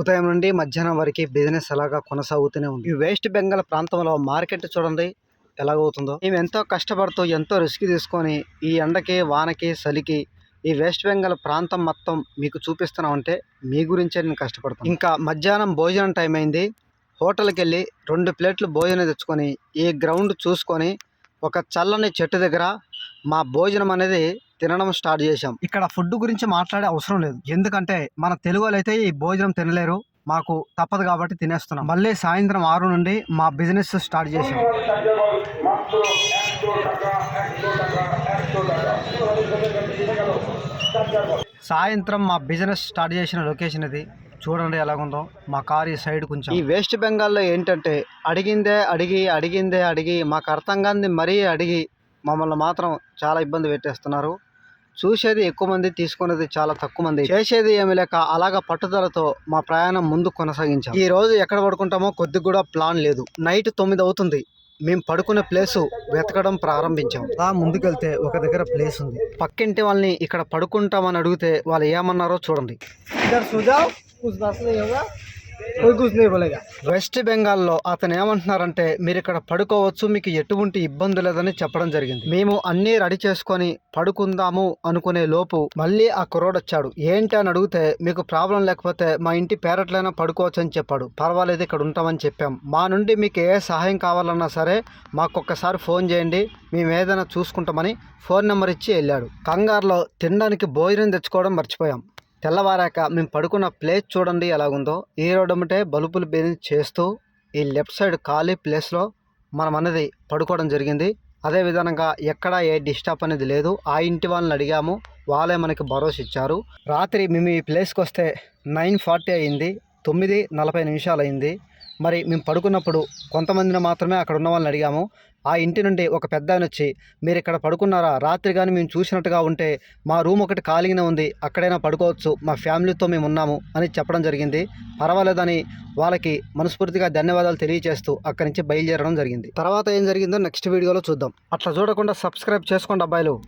ఉదయం నుండి మధ్యాహ్నం వరకు బిజినెస్ అలాగా కొనసాగుతూనే ఉంది. ఈ వెస్ట్ బెంగాల్ ప్రాంతంలో మార్కెట్ చూడండి ఎలాగవుతుందో? మేము ఎంతో కష్టపడుతూ ఎంతో రిస్క్ తీసుకొని ఈ ఎండకి వానకి చలికి ఈ వెస్ట్ బెంగాల్ ప్రాంతం మొత్తం మీకు చూపిస్తున్నామంటే మీ గురించే నేను కష్టపడతాను. ఇంకా మధ్యాహ్నం భోజనం టైం అయింది. హోటల్కి వెళ్ళి రెండు ప్లేట్లు భోజనం తెచ్చుకొని ఈ గ్రౌండ్ చూసుకొని ఒక చల్లని చెట్టు దగ్గర మా భోజనం అనేది తినడం స్టార్ట్ చేశాం. ఇక్కడ ఫుడ్ గురించి మాట్లాడే అవసరం లేదు. ఎందుకంటే మన తెలుగు అయితే ఈ భోజనం తినలేరు. మాకు తప్పదు కాబట్టి తినేస్తున్నాం. మళ్ళీ సాయంత్రం ఆరు నుండి మా బిజినెస్ స్టార్ట్ చేశాం. సాయంత్రం మా బిజినెస్ స్టార్ట్ చేసిన లొకేషన్ ఇది. చూడండి ఎలాగుందో. మా కార్ ఈ సైడ్ కొంచెం. ఈ వెస్ట్ బెంగాల్లో ఏంటంటే అడిగిందే అడిగి అడిగిందే అడిగి మాకు అర్థం కాని మరీ అడిగి మమ్మల్ని మాత్రం చాలా ఇబ్బంది పెట్టేస్తున్నారు. చూసేది ఎక్కువ మంది తీసుకునేది చాలా తక్కువ మంది. చేసేది ఏమి లేక అలాగ పట్టుదలతో మా ప్రయాణం ముందు కొనసాగించాం. ఈ రోజు ఎక్కడ పడుకుంటామో కొద్దిగా కూడా ప్లాన్ లేదు. నైట్ తొమ్మిది అవుతుంది. మేము పడుకునే ప్లేసు వెతకడం ప్రారంభించాం. ఆ ముందుకెళ్తే ఒక దగ్గర ప్లేస్ ఉంది. పక్కింటి వాళ్ళని ఇక్కడ పడుకుంటామని అడిగితే వాళ్ళు ఏమన్నారో చూడండి. వెస్ట్ బెంగాల్లో అతను ఏమంటున్నారంటే మీరు ఇక్కడ పడుకోవచ్చు మీకు ఎటువంటి ఇబ్బంది లేదని చెప్పడం జరిగింది. మేము అన్ని రెడీ చేసుకొని పడుకుందాము అనుకునే లోపు మళ్ళీ ఆ కుర్రోడు వచ్చాడు. ఏంటి అని అడిగితే మీకు ప్రాబ్లం లేకపోతే మా ఇంటి పేరట్లైనా పడుకోవచ్చు అని చెప్పాడు. పర్వాలేదు ఇక్కడ ఉంటామని చెప్పాం. మా నుండి మీకు ఏ సహాయం కావాలన్నా సరే మాకొక్కసారి ఫోన్ చేయండి. మేము ఏదైనా చూసుకుంటామని ఫోన్ నెంబర్ ఇచ్చి వెళ్ళాడు. కంగారులో తినడానికి భోజనం తెచ్చుకోవడం మర్చిపోయాం. తెల్లవారాక మేము పడుకున్న ప్లేస్ చూడండి ఎలాగుందో. ఈ రోడ్డమ్మటే బలుపులు బెదిరి చేస్తూ ఈ లెఫ్ట్ సైడ్ ఖాళీ ప్లేస్లో మనం అనేది పడుకోవడం జరిగింది. అదే విధంగా ఎక్కడ ఏ డిస్టర్బ్ అనేది లేదు. ఆ ఇంటి వాళ్ళని అడిగాము. వాళ్ళే మనకి భరోసా ఇచ్చారు. రాత్రి మేము ఈ ప్లేస్కి వస్తే నైన్ ఫార్టీ అయింది. తొమ్మిది నలభై నిమిషాలు అయింది. మరి మేము పడుకున్నప్పుడు కొంతమందిని మాత్రమే అక్కడ ఉన్న వాళ్ళని అడిగాము. ఆ ఇంటి నుండి ఒక పెద్ద ఆయన వచ్చి మీరు ఇక్కడ పడుకున్నారా? రాత్రి కానీ మేము చూసినట్టుగా ఉంటే మా రూమ్ ఒకటి ఖాళీగానే ఉంది అక్కడైనా పడుకోవచ్చు మా ఫ్యామిలీతో మేము ఉన్నాము అని చెప్పడం జరిగింది. పర్వాలేదని వాళ్ళకి మనస్ఫూర్తిగా ధన్యవాదాలు తెలియజేస్తూ అక్కడి నుంచి బయలుదేరడం జరిగింది. తర్వాత ఏం జరిగిందో నెక్స్ట్ వీడియోలో చూద్దాం. అట్లా చూడకుండా సబ్స్క్రైబ్ చేసుకోండి అబ్బాయిలు.